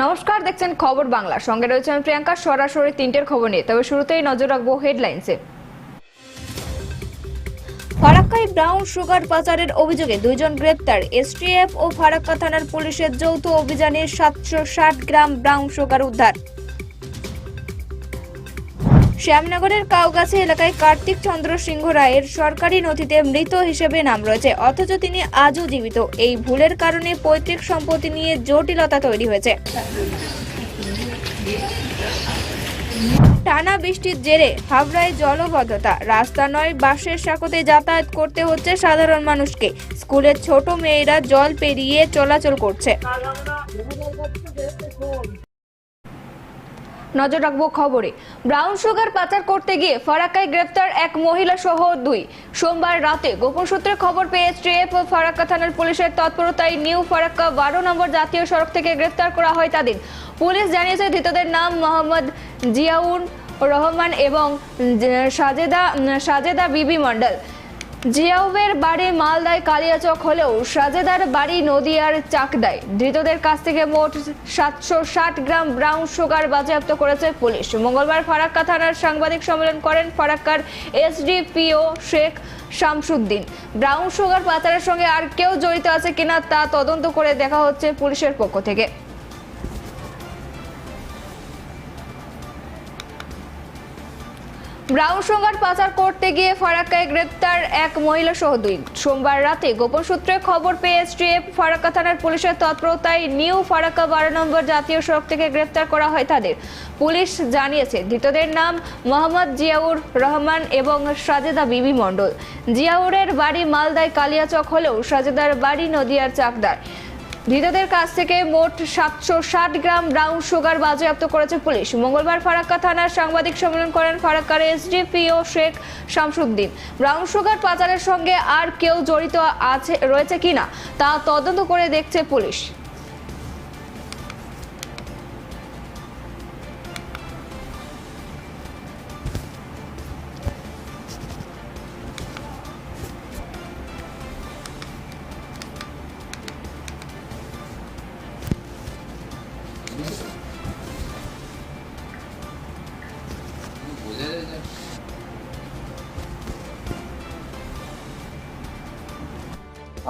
নমস্কার, দেখছেন খবর বাংলা। সঙ্গে রয়েছে আমি প্রিয়াঙ্কা, সরাসরি তিনটের খবর নিয়ে। তবে শুরুতেই নজর রাখব হেডলাইনসে। ফারাক্কায় ব্রাউন সুগার পাচারের অভিযোগে দুইজন গ্রেপ্তার। এসটিএফ ও ফারাক্কা থানার পুলিশের যৌথ অভিযানে সাতশো ষাট গ্রাম ব্রাউন সুগার উদ্ধার। শ্যামনগরের কাউগাছি এলাকায় কার্তিক চন্দ্র সিংহ রায়ের সরকারি নথিতে মৃত হিসেবে নাম রয়েছে। অথচ তিনি আজও জীবিত। এই ভুলের কারণে পৈতৃক সম্পত্তি নিয়ে জটিলতা তৈরি হয়েছে। টানা বৃষ্টির জেরে হাওড়ায় জলবদ্ধতা। রাস্তা নয় বাসের সাঁকোতে যাতায়াত করতে হচ্ছে সাধারণ মানুষকে। স্কুলের ছোট মেয়েরা জল পেরিয়ে চলাচল করছে। নজর রাখব খবরে। ব্রাউন সুগার পাচার করতে গিয়ে ফারাক্কায় গ্রেফতার এক মহিলা সহ দুই। সোমবার রাতে গোপন সূত্রে খবর পেয়ে স্ট্রেপ ও ফারাক্কা থানার পুলিশের তৎপরতায় নিউ ফারাক্কা বারো নম্বর জাতীয় সড়ক থেকে গ্রেফতার করা হয় তাদের। পুলিশ জানিয়েছে ধৃতদের নাম মোহাম্মদ জিয়াউন রহমান এবং সাজেদা সাজেদা বিবি মণ্ডল। জিয়াউবের বাড়ি মালদায় কালিয়াচক হলেও সাজেদার বাড়ি নদিয়ার চাকদায়। ধৃতদের কাছ থেকে মোট সাতশো ষাট গ্রাম ব্রাউন সুগার বাজেয়াপ্ত করেছে পুলিশ। মঙ্গলবার ফারাক্কা থানার সাংবাদিক সম্মেলন করেন ফারাক্কার SDPO Sheikh Shamsuddin. Brown sugar পাচারের সঙ্গে আর কেউ জড়িত আছে কিনা তা তদন্ত করে দেখা হচ্ছে পুলিশের পক্ষ থেকে। ব্রাউন সুগার পাচার করতে গিয়ে ফারাক্কায় গ্রেপ্তার এক মহিলা সহ দুই। সোমবার রাতে গোপন সূত্রে খবর পেয়ে স্ট্রিপ ফারাক্কা থানার পুলিশের তৎপরতায় নিউ ফারাক্কা বারো নম্বর জাতীয় সড়ক থেকে গ্রেপ্তার করা হয় তাদের। পুলিশ জানিয়েছে, ধৃতদের নাম মোহাম্মদ জিয়াউর রহমান এবং সাজেদা বিবি মণ্ডল। জিয়াউরের বাড়ি মালদায় কালিয়াচক হলেও সাজেদার বাড়ি নদিয়ার চাকদার। ধৃতদের কাছ থেকে মোট সাতশো ষাট গ্রাম ব্রাউন সুগার বাজেয়াপ্ত করেছে পুলিশ। মঙ্গলবার ফারাক্কা থানার সাংবাদিক সম্মেলন করেন ফারাক্কার SDPO Sheikh Shamsuddin. Brown sugar পাচারের সঙ্গে আর কেউ জড়িত আছে, রয়েছে কিনা তা তদন্ত করে দেখছে পুলিশ।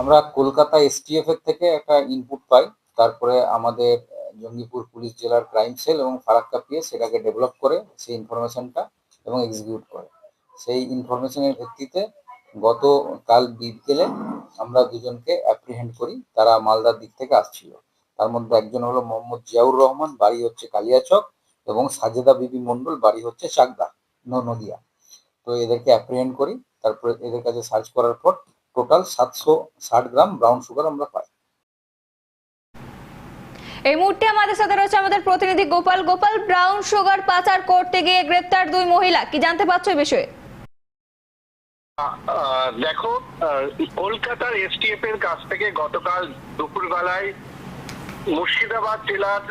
আমরা কলকাতা এসটিএফ এর থেকে একটা ইনপুট পাই। তারপরে আমাদের জঙ্গিপুর পুলিশ জেলার ক্রাইম সেল এবং ফারাক্কা পিএস সেটাকে ডেভেলপ করে, সেই ইনফরমেশনটা এবং এক্সিকিউট করে। সেই ইনফরমেশনের ভিত্তিতে গত কাল বিকেলে আমরা দুজনকে অ্যাপ্রিহেন্ড করি। তারা মালদার দিক থেকে আসছিল। তার মধ্যে একজন হলো মোহাম্মদ জিয়াউর রহমান, বাড়ি হচ্ছে কালিয়াচক এবং সাজেদা বিবি মন্ডল বাড়ি হচ্ছে চাকদা, নদিয়া। তো এদেরকে অ্যাপ্রিহেন্ড করি। তারপরে এদের কাছে সার্চ করার পর টোটাল সাতশো ষাট গ্রাম ব্রাউন সুগার আমরা পাই। এই মুহূর্তে আমাদের সাথে রয়েছে আমাদের প্রতিনিধি গোপাল। গোপাল ব্রাউন সুগার পাচার করতে গিয়ে গ্রেপ্তার দুই মহিলা কি জানতে পারছ এই বিষয়ে? দেখো কলকাতার এসটিএফ এর কাছ থেকে গতকাল দুপুরবেলায় মুর্শিদাবাদ জেলার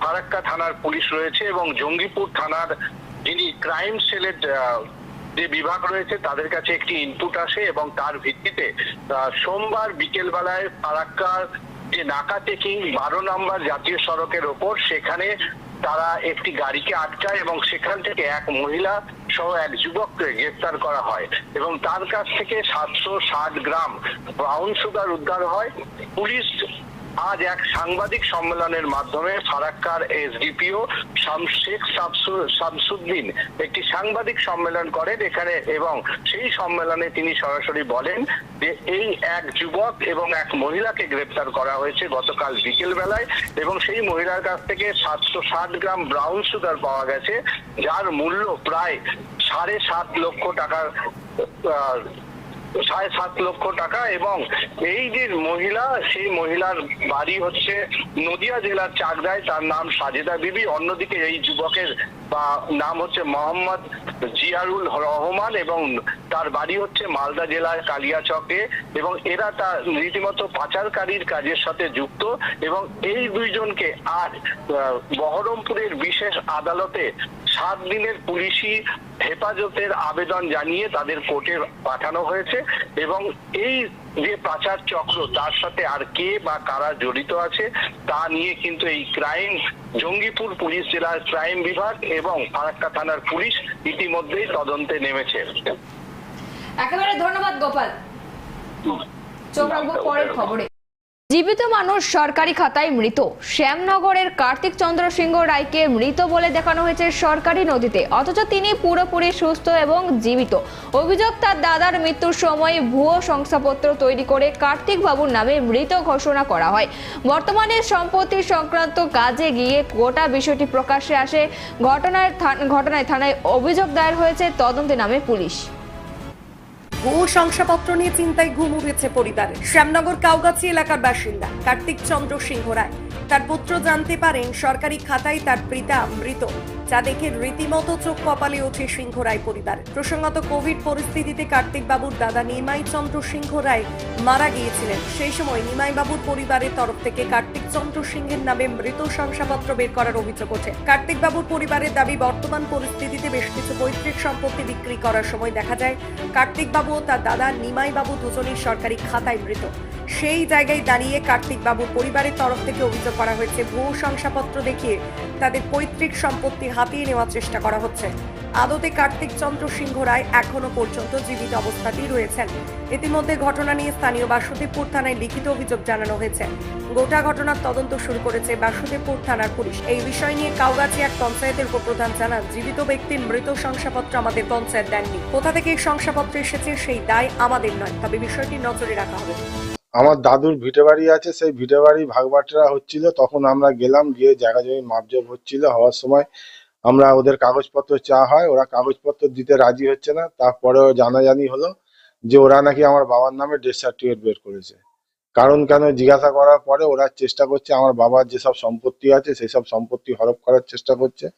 ফারাক্কা থানার পুলিশ রয়েছে এবং জঙ্গিপুর থানার যিনি ক্রাইম সেলের যে বিভাগ রয়েছে, তাদের কাছে একটি ইনপুট আসে এবং তার ভিত্তিতে সোমবার বিকেল বেলায় ফারাক্কার যে নাকা চেকিং বারো নম্বর জাতীয় সড়কের ওপর, সেখানে তারা একটি গাড়িকে আটকায় এবং সেখান থেকে এক মহিলা সহ এক যুবককে গ্রেফতার করা হয় এবং তার কাছ থেকে সাতশো ষাট গ্রাম ব্রাউন সুগার উদ্ধার হয়। পুলিশ আজ এক সাংবাদিক সম্মেলনের মাধ্যমে ফারাক্কার এসডিপিও শেখ শামসু- শামসুদ্দিন একটি সাংবাদিক সম্মেলন করেন। এখানে এবং সেই সম্মেলনে তিনি সরাসরি বলেন যে এই এক যুবক এবং এক মহিলাকে গ্রেপ্তার করা হয়েছে গতকাল বিকেল বেলায় এবং সেই মহিলার কাছ থেকে সাতশো ষাট গ্রাম ব্রাউন সুগার পাওয়া গেছে, যার মূল্য প্রায় সাড়ে সাত লক্ষ টাকার সাড়ে সাত লক্ষ টাকা এবং এই যে মহিলা, সেই মহিলার বাড়ি হচ্ছে নদিয়া জেলার চাকদায়, তার নাম সাজেদা বিবি। অন্যদিকে এই যুবকের নাম হচ্ছে মোহাম্মদ জিয়ারুল রহমান এবং তার বাড়ি হচ্ছে মালদা জেলার কালিয়াচকে এবং এরা তার রীতিমতো পাচারকারীর কাজের সাথে যুক্ত এবং এই দুইজনকে আজ বহরমপুরের বিশেষ আদালতে সাত দিনের পুলিশি হেফাজতের আবেদন জানিয়ে তাদের কোর্টে পাঠানো হয়েছে এবং এই যে পাচার চক্র, তার সাথে আর কে বা কারা জড়িত আছে তা নিয়ে কিন্তু এই ক্রাইম, জঙ্গিপুর পুলিশ জেলার ক্রাইম বিভাগ এবং ফারাক্কা থানার পুলিশ ইতিমধ্যেই তদন্তে নেমেছে। একেবারে ধন্যবাদ গোপাল। চোখ রাখব পরের খবরে। জীবিত মানুষ সরকারি খাতায় মৃত। শ্যামনগরের কার্তিক চন্দ্র সিংহ রায়কে মৃত বলে দেখানো হয়েছে সরকারি নদীতে। অথচ তিনি পুরোপুরি সুস্থ এবং জীবিত। অভিযোগ তার দাদার মৃত্যুর সময় ভুয়ো শংসাপত্র তৈরি করে কার্তিক বাবুর নামে মৃত ঘোষণা করা হয়। বর্তমানে সম্পত্তি সংক্রান্ত কাজে গিয়ে গোটা বিষয়টি প্রকাশ্যে আসে। ঘটনার থা- ঘটনায় থানায় অভিযোগ দায়ের হয়েছে তদন্তে নামে পুলিশ। ভুয়ো শংসাপত্র নিয়ে চিন্তায় ঘুম উঠেছে পরিবারে। শ্যামনগর কাউগাছি এলাকার বাসিন্দা কার্তিক চন্দ্র সিংহ রায়। তার পুত্র জানতে পারেন সরকারি খাতায় তার পিতা মৃত, যা দেখে রীতিমতো চোখ কপালে ওঠে সিংহ রায় পরিবার। প্রসঙ্গত কোভিড পরিস্থিতিতে কার্তিক বাবুর দাদা নিমাই চন্দ্র সিংহ রায় মারা গিয়েছিলেন। সেই সময় নিমাই বাবুর পরিবারের তরফ থেকে কার্তিক চন্দ্র সিংহের নামে মৃত শংসাপত্র বের করার অভিযোগ ওঠে। কার্তিক বাবুর পরিবারের দাবি, বর্তমান পরিস্থিতিতে বেশ কিছু পৈতৃক সম্পত্তি বিক্রি করার সময় দেখা যায় কার্তিক বাবু ও তার দাদা নিমাই বাবু দুজনেই সরকারি খাতায় মৃত। সেই জায়গায় দাঁড়িয়ে কার্তিক বাবুর পরিবারের তরফ থেকে অভিযোগ করা হয়েছে, ভুয়ো শংসাপত্র দেখিয়ে তাদের পৈতৃক সম্পত্তি হাতিয়ে নেওয়ার চেষ্টা করা হচ্ছে। আদতে কার্তিক চন্দ্র সিংহ রায় এখনও পর্যন্ত জীবিত অবস্থাতেই রয়েছেন। ইতিমধ্যে ঘটনা নিয়ে স্থানীয় বাসুদেবপুর থানায় লিখিত অভিযোগ জানানো হয়েছে। গোটা ঘটনার তদন্ত শুরু করেছে বাসুদেবপুর থানার পুলিশ। এই বিষয় নিয়ে কাউগাছি এক পঞ্চায়েতের উপপ্রধান জানান, জীবিত ব্যক্তির মৃত শংসাপত্র আমাদের পঞ্চায়েত দেননি। কোথা থেকে এই শংসাপত্র এসেছে সেই দায় আমাদের নয়, তবে বিষয়টি নজরে রাখা হবে। আমার দাদুর ভিটে বাড়ি আছে, সেই ভিটে বাড়ি ভাগবাটরা হচ্ছিল। তখন আমরা গেলাম, গিয়ে জায়গা জমি মাপজোপ হচ্ছিল। হওয়ার সময় আমরা ওদের কাগজপত্র চা হয়, ওরা কাগজপত্র দিতে রাজি হচ্ছে না। তারপরেও জানাজানি হলো যে ওরা নাকি আমার বাবার নামে ডেথ সার্টিফিকেট বের করেছে। কারণ কেন জিজ্ঞাসা করার পরে ওরা চেষ্টা করছে, আমার বাবার যেসব সম্পত্তি আছে সেই সব সম্পত্তি হরপ করার চেষ্টা করছে।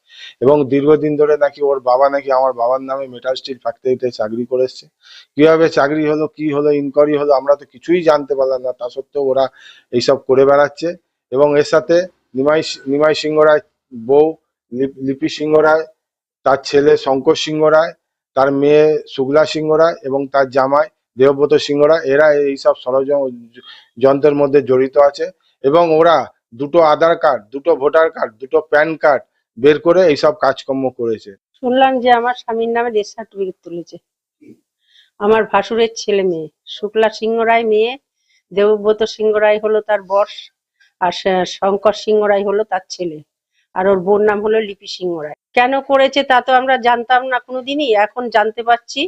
এবং দীর্ঘদিন ধরে নাকি ওর বাবা নাকি আমার বাবার নামে মেটাল স্টিল ফ্যাক্টরিতে চাকরি করে এসছে। কীভাবে চাকরি হলো, কি হলো ইনকোয়ারি হলো, আমরা তো কিছুই জানতে পারলাম না। তা সত্ত্বেও ওরা এইসব করে বেড়াচ্ছে। এবং এর সাথে নিমাই নিমাই সিংহ রায় বউ, লিপ- লিপি সিংহ রায়, তার ছেলে শঙ্কর সিংহ রায়, তার মেয়ে শুক্লা সিংহ রায় এবং তার জামাই দেবব্রত সিংহ রায় এরা এইসব ষড়যন্ত্র যন্ত্রের মধ্যে জড়িত আছে এবং ওরা দুটো আধার কার্ড, দুটো ভোটার কার্ড, দুটো প্যান কার্ড বের করে এইসব কাজকর্ম করেছে। শুনলাম যে আমার স্বামীর নামে ডেথ সার্টিফিকেট তুলেছে। আমার ভাসুরের ছেলে মেয়ে, শুক্লা সিংহ রায় মেয়ে, দেবব্রত সিংহ রায় হলো তার বর্ষ, আর শঙ্কর সিংহ রায় হলো তার ছেলে, আর ওর বোন নাম হলো লিপি সিংহ রায়। কেন করেছে তা তো আমরা জানতাম না কোনোদিনই, এখন জানতে পারছি।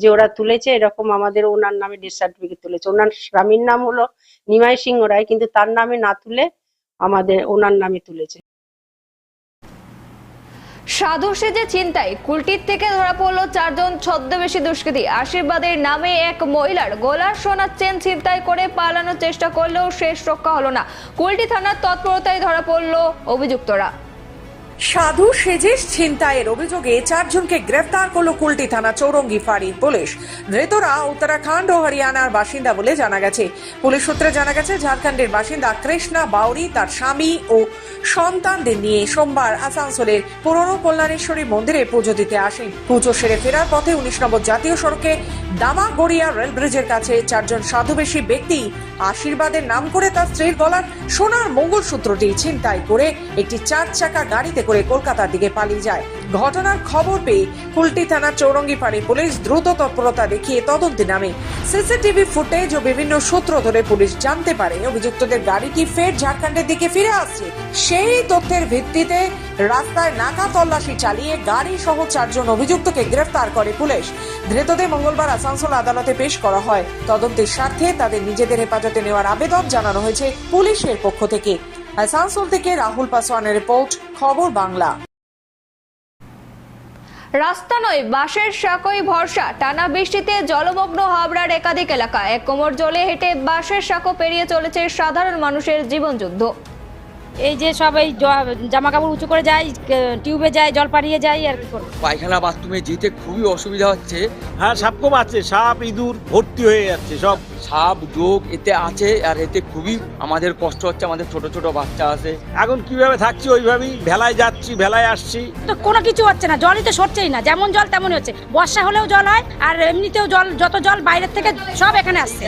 যে ওরা তুলেছে, এরকম আমাদের ওনার নামে ডেথ সার্টিফিকেট তুলেছে। ওনার স্বামীর নাম হলো নিমাই সিংহ রায়, কিন্তু তার নামে না তুলে আমাদের ওনার নামে তুলেছে। সাধু সেজে চিন্তায় কুলটির থেকে ধরা পড়ল চারজন ছদ্মবেশী দুষ্কৃতী। আশীর্বাদের নামে এক মহিলার গলার সোনার চেন ছিনতাই করে পালানোর চেষ্টা করলেও শেষ রক্ষা হলো না। কুলটি থানার তৎপরতায় ধরা পড়ল অভিযুক্তরা। সাধু সেজেশ ছিনতাইয়ের অভিযোগে চারজনকে গ্রেফতার করল কুলটি থানা চৌরঙ্গি ফাঁড়ির পুলিশ। ধৃতরা উত্তরাখণ্ড ও হরিয়ানার বাসিন্দা বলে জানা গেছে। পুলিশ সূত্রে জানা গেছে, ঝাড়খণ্ডের বাসিন্দা কৃষ্ণা বাউরি তার স্বামী ও সন্তানদের নিয়ে সোমবার আসানসোলের পুরনো কল্যাণেশ্বরী মন্দিরে পুজো দিতে আসেন পুজো সেরে ফেরার পথে উনিশ নম্বর জাতীয় সড়কে দামাগড়িয়া রেল ব্রিজের কাছে চারজন সাধুবেশী ব্যক্তি আশীর্বাদের নাম করে তার স্ত্রীর গলার সোনার মঙ্গলসূত্রটি ছিনতাই করে একটি চার চাকা গাড়িতে করে কলকাতার দিকে পালিয়ে যায়। ঘটনার খবর পেয়ে কুলটি থানার চৌরঙ্গি পাড়ি পুলিশ দ্রুত তৎপরতা দেখিয়ে তদন্তে নামে। সিসিটিভি ফুটেজ ও বিভিন্ন সূত্র ধরে পুলিশ জানতে পারে অভিযুক্তদের গাড়িটি ফের ঝাড়খণ্ডের দিকে ফিরে আসছে। সেই তথ্যের ভিত্তিতে রাস্তায় নাকা তল্লাশি চালিয়ে গাড়ি সহ চারজন অভিযুক্তকে গ্রেফতার করে পুলিশ। ধৃতদের মঙ্গলবার আসানসোল আদালতে পেশ করা হয়। তদন্তের স্বার্থে তাদের নিজেদের হেফাজতে নেওয়ার আবেদন জানানো হয়েছে পুলিশের পক্ষ থেকে। আসানসোল থেকে রাহুল পাসওয়ানের রিপোর্ট, খবর বাংলা। রাস্তা নয় বাসের সাঁকোই ভরসা। টানা বৃষ্টিতে জলমগ্ন হাবড়ার একাধিক এলাকা। এক কোমর জলে হেঁটে বাসের সাঁকো পেরিয়ে চলেছে সাধারণ মানুষের জীবনযুদ্ধ। এই যে সবাই জামা কাপড় উঁচু করে যায় টিউবে যায় জল পাড়িয়ে যায় আর কি করব? পায়খানা বাথরুমে যেতে খুবই অসুবিধা হচ্ছে। হ্যাঁ সাপ খুব আছে সাপ ইঁদুর ভর্তি হয়ে যাচ্ছে সব। সাপ যোগ এতে আছে আর এতে খুবই আমাদের কষ্ট হচ্ছে আমাদের ছোট ছোট বাচ্চা আছে। এখন কীভাবে থাকছি ওইভাবেই ভেলায় যাচ্ছি ভেলায় আসছি। তো কোনো কিছু হচ্ছে না জলই তো সরছেই না যেমন জল তেমনই হচ্ছে। বর্ষা হলেও জল হয় আর এমনিতেও জল যত জল বাইরের থেকে সব এখানে আসছে।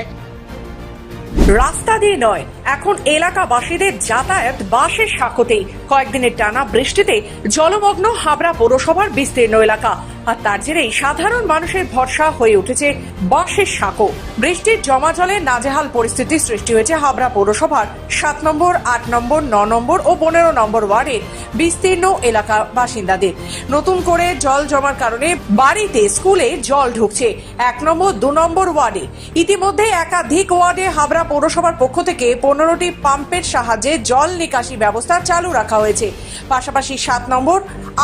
রাস্তা দিয়ে নয়, এখন এলাকাবাসীদের যাতায়াত বাসের সাঁকোতেই কয়েকদিনের টানা বৃষ্টিতে জলমগ্ন হাবড়া পৌরসভার বিস্তীর্ণ এলাকা। আর তার জেরেই সাধারণ মানুষের ভরসা হয়ে উঠেছে বাসের সাঁকো। বৃষ্টির জমা জলে নাজেহাল পরিস্থিতি সৃষ্টি হয়েছে হাবড়া পৌরসভার সাত নম্বর, আট নম্বর, ন নম্বর ও পনেরো নম্বর ওয়ার্ডের বিস্তীর্ণ এলাকা বাসিন্দাদের। নতুন করে জল জমার কারণে বাড়িতে স্কুলে জল ঢুকছে। এক নম্বর, দু নম্বর ওয়ার্ডে। ইতিমধ্যে একাধিক ওয়ার্ডে হাবড়া পৌরসভার পক্ষ থেকে পনেরোটি পাম্পের সাহায্যে জল নিকাশি ব্যবস্থা চালু রাখা হয়েছে। পাশাপাশি সাত নম্বর,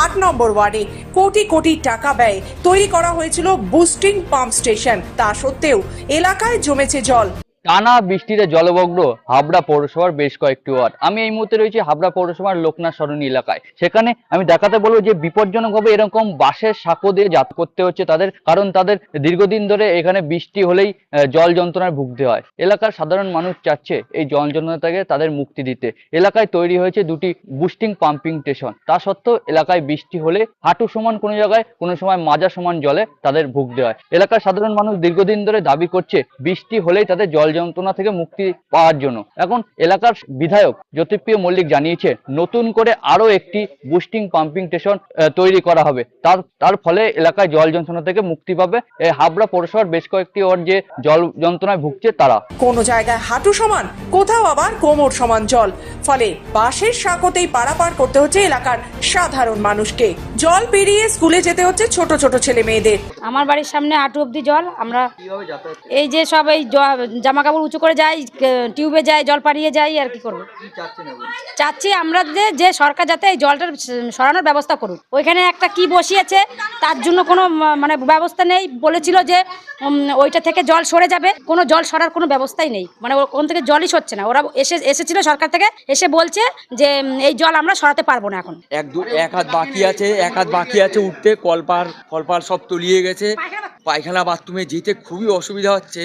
আট নম্বর ওয়ার্ডে কোটি কোটি টাকা ব্যয় তৈরি করা হয়েছিল বুস্টিং পাম্প স্টেশন। তা সত্ত্বেও এলাকায় জমেছে জল। টানা বৃষ্টিতে জলমগ্ন হাবড়া পৌরসভার বেশ কয়েকটি ওয়ার্ড। আমি এই মুহূর্তে রয়েছি হাবড়া পৌরসভার লোকনাথ সরণী এলাকায়। সেখানে আমি দেখাতে বলব যে বিপজ্জনকভাবে এরকম বাসের সাঁকো দিয়ে যাত করতে হচ্ছে তাদের, কারণ তাদের দীর্ঘদিন ধরে এখানে বৃষ্টি হলেই জল যন্ত্রণায় ভুগতে হয়। এলাকার সাধারণ মানুষ চাচ্ছে এই জল যন্ত্রণা থেকে তাদের মুক্তি দিতে। এলাকায় তৈরি হয়েছে দুটি বুস্টিং পাম্পিং স্টেশন। তা সত্ত্বেও এলাকায় বৃষ্টি হলে হাঁটু সমান কোনো জায়গায়, কোনো সময় মাজা সমান জলে তাদের ভুগতে হয়। এলাকার সাধারণ মানুষ দীর্ঘদিন ধরে দাবি করছে, বৃষ্টি হলেই তাদের জল যন্ত্রণা থেকে মুক্তি পাওয়ার জন্য। এখন এলাকার বিধায়ক জ্যোতিপ্রিয় মল্লিক জানিয়েছে, নতুন করে আরও একটি বুস্টিং পাম্পিং স্টেশন তৈরি করা হবে। তার তার ফলে এলাকায় জল যন্ত্রণা থেকে মুক্তি পাবে। হাবড়া পৌরসভার বেশ কয়েকটি ওয়ার্ড যে জল যন্ত্রণায় ভুগছে তারা। কোনো জায়গায় হাঁটু সমান, কোথাও আবার কোমর সমান জল। ফলে বাসের সাঁকোতেই পারাপার করতে হচ্ছে এলাকার সাধারণ মানুষকে। জল পেরিয়ে স্কুলে যেতে হচ্ছে ছোট ছোট ছেলে মেয়েদের। আমার বাড়ির সামনে আটু অব্দি জল আমরা এই যে সবাই জামা কাপড় উঁচু করে যাই টিউবে যাই জল পাড়িয়ে যাই আর কি করব। চাচ্ছি আমরা যে যে সরকার যাতে এই জলটার সরানোর ব্যবস্থা করুক। ওইখানে একটা কি বসিয়েছে তার জন্য কোনো মানে ব্যবস্থা নেই। বলেছিল যে ওইটা থেকে জল সরে যাবে। কোনো জল সরার কোনো ব্যবস্থাই নেই। মানে ওখান থেকে জলই সরছে না। ওরা এসে এসেছিল সরকার থেকে এসে বলছে যে এই জল আমরা সরাতে পারব না এখন। এক এক হাত বাকি আছে এক হাত বাকি আছে উঠতে কলপার কলপার সব তলিয়ে গেছে। পায়খানা বাথরুমে যেতে খুবই অসুবিধা হচ্ছে।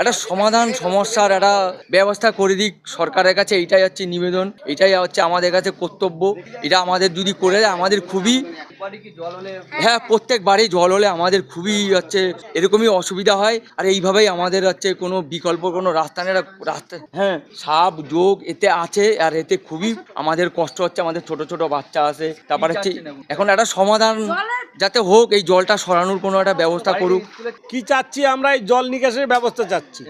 একটা সমাধান সমস্যার একটা ব্যবস্থা করে দিক সরকারের কাছে, এইটাই হচ্ছে নিবেদন এটাই হচ্ছে আমাদের কাছে কর্তব্য। এটা আমাদের যদি করে দেয়, আমাদের খুবই হ্যাঁ প্রত্যেক বাড়ি জল হলে আমাদের খুবই হচ্ছে এরকমই অসুবিধা হয়। আর এইভাবেই আমাদের হচ্ছে কোনো বিকল্প, কোনো রাস্তা নেই। রাস্তা হ্যাঁ সাপ, যোগ এতে আছে, আর এতে খুবই আমাদের কষ্ট হচ্ছে। আমাদের ছোট ছোট বাচ্চা আছে। তারপর হচ্ছে এখন একটা সমাধান যাতে হোক এই জলটা সরানোর কোনো একটা ব্যবস্থা করুক। কি চাচ্ছি আমরা এই জল নিকাশের ব্যবস্থা চাচ্ছি।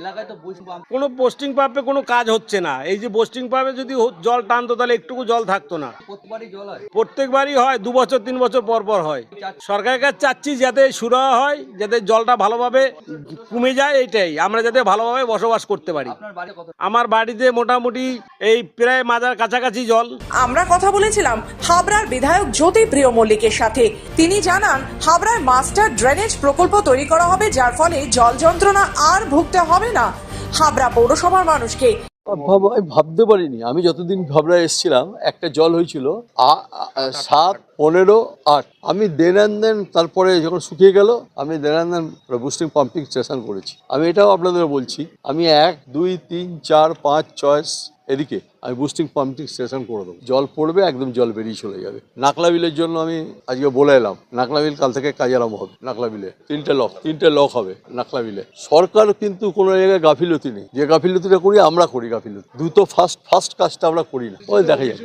কোনো পোস্টিং পাম্পে কোনো কাজ হচ্ছে না। এই যে পোস্টিং পাম্পে যদি জল টানতো তাহলে একটুকু জল থাকতো না। প্রত্যেকবারই হয়। দু বছর তিন বছর পর পর হয়। সরকারের কাছে চাচ্ছি যাতে সুরা হয় যাতে জলটা ভালোভাবে কমে যায় এইটাই। আমরা যাতে ভালোভাবে বসবাস করতে পারি। আমার বাড়িতে মোটামুটি এই প্রায় মাজার কাছাকাছি জল। আমরা কথা বলেছিলাম হাবড়ার বিধায়ক জ্যোতি প্রিয় মল্লিকের সাথে। তিনি জানান হাবড়ায় মাস্টার ড্রেনেজ প্রকল্প তৈরি করা হবে, যার ফলে জল যন্ত্রণা আর ভুগতে হবে না। হাবড়া পৌরসভার মানুষকে। ভাবতে পারিনি। আমি যতদিন হাবড়ায় এসেছিলাম, একটা জল হয়েছিল সাত পনেরো আট। আমি দেন অ্যান্ড দেন তারপরে যখন শুকিয়ে গেল আমি then and then boosting pumping station করেছি। আমি এটাও আপনাদের বলছি আমি এক দুই তিন চার পাঁচ ছয় এদিকে আমি বুস্টিং পাম্পিং স্টেশন করে দেবো। জল পড়বে একদম জল বেরিয়ে চলে যাবে। নাকলা বিলের জন্য আমি আজকে বলে এলাম নাকলা বিল কাল থেকে কাজ আরম্ভ হবে নাকলা বিলে। তিনটে লক তিনটে লক হবে নাকলা বিলে। সরকার কিন্তু কোনো জায়গায় গাফিলতি নেই। যে গাফিলতিটা করি আমরা করি গাফিলতি। দ্রুত ফার্স্ট ফার্স্ট কাজটা আমরা করি না। ওই দেখা যাবে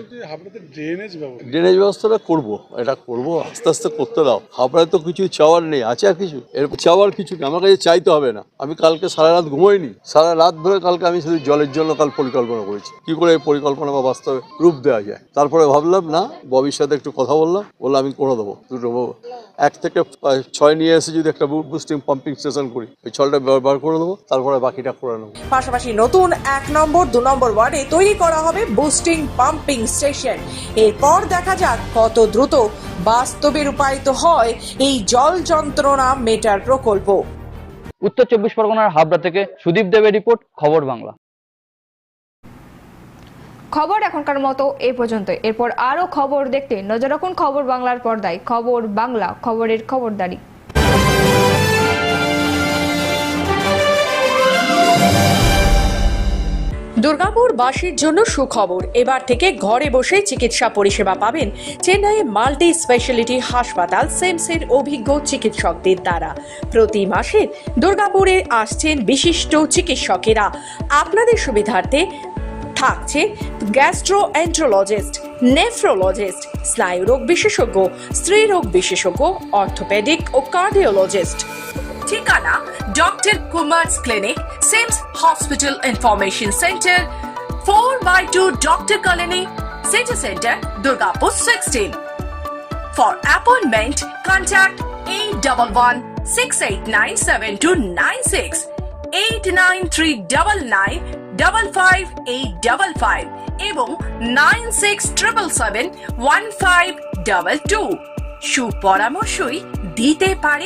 ড্রেনেজ ব্যবস্থাটা করব। এটা করব? আস্তে আস্তে করতে দাও। হাবড়ায় তো কিছু চাওয়ার নেই, আছে আর কিছু? এর চাওয়ার কিছু আমার কাছে চাইতে হবে না। আমি কালকে সারা রাত ঘুমোইনি। সারা রাত ধরে কালকে আমি শুধু জলের জন্য কাল পরিকল্পনা করেছি। কি করে এই পরিকল্পনা বা বাস্তবে রূপ দেওয়া যায়? তারপরে ভাবলাম, না, ববির সাথে একটু কথা বললাম বললাম, আমি করে দেবো। দুটো। এক থেকে ছয় নিয়ে এসে যদি একটা বুস্টিং পাম্পিং স্টেশন করি ওই ছলটা ব্যবহার করে দেবো তারপরে বাকিটা করে নেব। পাশাপাশি নতুন এক নম্বর দু নম্বর ওয়ার্ডে তৈরি করা হবে বুস্টিং পাম্পিং স্টেশন এরপর দেখা যাক কত দ্রুত বাস্তবে রূপায়িত হয় এই জল যন্ত্রণা মেটার প্রকল্প। উত্তর চব্বিশ পরগনার হাবড়া থেকে সুদীপ দেবের রিপোর্ট খবর বাংলা। খবর এখনকার মতো এ পর্যন্ত এরপর আরও খবর দেখতে নজর রাখুন খবর বাংলার পর্দায়। খবর বাংলা, খবরের খবরদারি। দুর্গাপুর বাসীর জন্য সুখবর। এবার থেকে ঘরে বসে চিকিৎসা পরিষেবা পাবেন চেন্নাইয়ে মাল্টি স্পেশালিটি হাসপাতাল সেমসের অভিজ্ঞ চিকিৎসকদের দ্বারা। প্রতি মাসে দুর্গাপুরে আসছেন বিশিষ্ট চিকিৎসকেরা। আপনাদের সুবিধার্থে থাকছে গ্যাস্ট্রো এন্ট্রোলজিস্ট নেফ্রোলজিস্ট স্নায়ুরোগ বিশেষজ্ঞ, স্ত্রীরোগ বিশেষজ্ঞ অর্থোপেডিক ও কার্ডিওলজিস্ট ঠিকানা doctor Kumar's clinic SIMS hospital information centre four by two doctor colony city centre Durgapur sixteen For double five eight double five এবং nine six triple seven one five double two সুপরামর্শই দিতে পারে